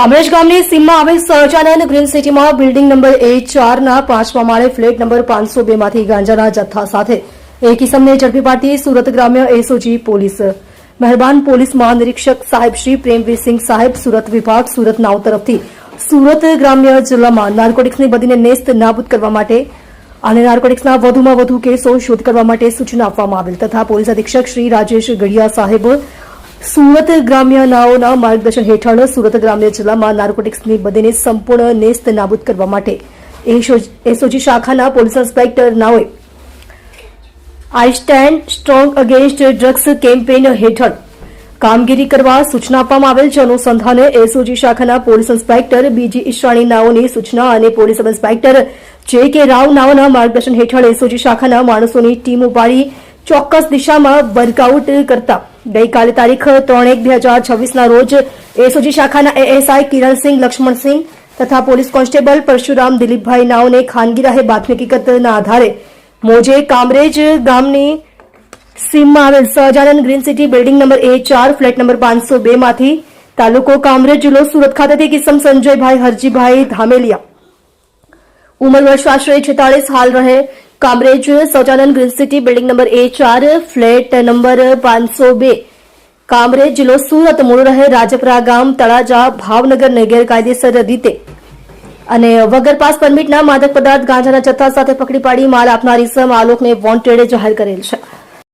કામરેજ ગામની સીમમાં આવેલ સહજાનંદ ગ્રીન સિટીમાં બિલ્ડિંગ નંબર એ ચારના પાંચમા માળે ફ્લેટ નંબર પાંચસો બેમાંથી ગાંજાના જથ્થા સાથે એક ઇસમને ઝડપી પાડતી સુરત ગ્રામ્ય એસઓજી પોલીસ. મહેરબાન પોલીસ મહાનિરીક્ષક સાહેબ શ્રી પ્રેમવીરસિંહ સાહેબ, સુરત વિભાગ, સુરત નાવ તરફથી સુરત ગ્રામ્ય જિલ્લામાં નાર્કોટિક્સની બધીને નેસ્ત નાબૂદ કરવા માટે અને નાર્કોટિક્સના વધુમાં વધુ કેસો શોધ કરવા માટે સૂચના આપવામાં આવેલ તથા પોલીસ અધિક્ષક શ્રી રાજેશ ગઢિયા સાહેબ સુરત ગ્રામ્ય નાઓના માર્ગદર્શન હેઠળ સુરત ગ્રામ્ય જિલ્લામાં નાર્કોટિક્સની બદીને સંપૂર્ણ નેસ્ત નાબૂદ કરવા માટે એસઓજી શાખાના police inspector નાઓએ I stand strong against drugs campaign હેઠળ કામગીરી કરવા સૂચના આપવામાં આવેલ છે. અનુસંધાને એસઓજી શાખાના પોલીસ ઇન્સ્પેક્ટર બીજી ઈશાણી નાઓની સૂચના અને પોલીસ ઇન્સ્પેક્ટર જે કે રાવ નાઓના માર્ગદર્શન હેઠળ એસઓજી શાખાના માણસોની ટીમ ઉપાડી ચોક્કસ દિશામાં વર્કઆઉટ કરતા ગઈકાલે તારીખ ત્રણ એક બે હજાર છવ્વીસના રોજ એસઓજી શાખાના એએસઆઈ કિરણસિંહ લક્ષ્મણસિંહ તથા પોલીસ કોન્સ્ટેબલ પરશુરામ દિલીપભાઈ નાઓને ખાનગી રાહે બાતમી હકીકતના આધારે મોજે કામરેજ ગામની સીમમાં આવેલ Sahajanand green city building number A ચાર, ફ્લેટ નંબર પાંચસો બે માંથી તાલુકો કામરેજ જિલ્લો સુરત ખાતેથી કિસમ સંજયભાઈ હરજીભાઈ ધામેલિયા. ઉંમર વર્ષ આશરે છેતાળીસ, હાલ રહે Kamrej Sahajanand green city building number A ચાર ફ્લેટ નંબર પાંચસો બે કામરેજ જિલ્લો સુરત મૂળ રહે રાજપરા ગામ તળાજા ભાવનગરને ગેરકાયદેસર રીતે અને વગર પાસ પરમિટના માદક પદાર્થ ગાંજાના જથ્થા સાથે પકડી પાડી માલ આપનાર ઇસમ આલોકને વોન્ટેડ જાહેર કરેલ છે